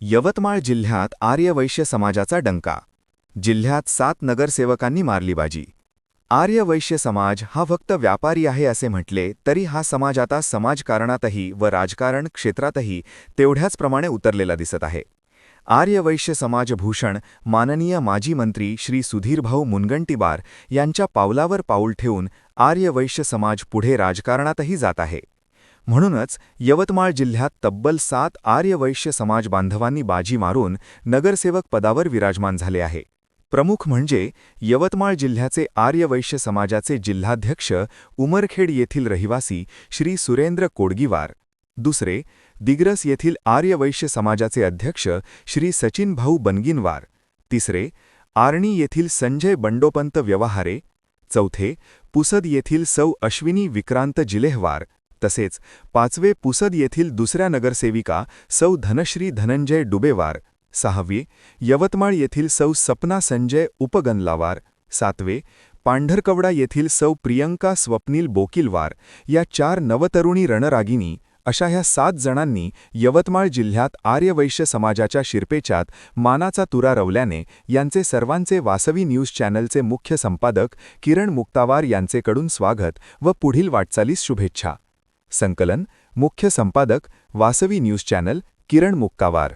यवतमाळ जिल्ह्यात आर्यवैश्य समाजाचा डंका. जिल्ह्यात सात नगरसेवकांनी मारली बाजी आर्यवैश्य समाज हा फक्त व्यापारी आहे असे म्हटले तरी हा समाज आता समाजकारणातही व राजकारण क्षेत्रातही तेवढ्याच प्रमाणे उतरलेला दिसत आहे. आर्यवैश्य समाज भूषण माननीय माजी मंत्री श्री सुधीरभाऊ मुनगंटीवार यांच्या पावलावर पाऊल ठेवून आर्यवैश्य समाज पुढे राजकारणातही जात आहे. म्हणूनच यवतमाळ जिल्ह्यात तब्बल सात आर्यवैश्य समाज बांधवांनी बाजी मारून नगरसेवक पदावर विराजमान झाले आहे. प्रमुख म्हणजे यवतमाळ जिल्ह्याचे आर्यवैश्य समाजाचे जिल्हाध्यक्ष उमरखेड येथील रहिवासी श्री सुरेंद्र कोडगीवार. दुसरे दिग्रस येथील आर्यवैश्य समाजाचे अध्यक्ष श्री सचिन भाऊ बनगिनवार. तिसरे आर्णी येथील संजय बंडोपंत व्यवहारे. चौथे पुसद येथील सौ अश्विनी विक्रांत जिलेहवार. तसेच पाचवे पुसद येथील दुसऱ्या नगरसेविका सौ धनश्री धनंजय डुबेवार सहावे यवतमाळ येथील सौ सपना संजय उपगनलावार सातवे पांढरकवडा येथील सौ प्रियंका स्वप्नील बोकिलवार या चार नवतरुणी रणरागिनी अशा ह्या सात जणांनी यवतमाळ जिल्ह्यात आर्यवैश्य समाजाच्या शिरपेच्यात मानाचा तुरा रवल्याने यांचे सर्वांचे वासवी न्यूज चॅनलचे मुख्य संपादक किरण मुक्तावार यांचेकडून स्वागत व पुढील वाटचालीस शुभेच्छा. संकलन मुख्य संपादक वासवी न्यूज चॅनल किरण मुक्कावार.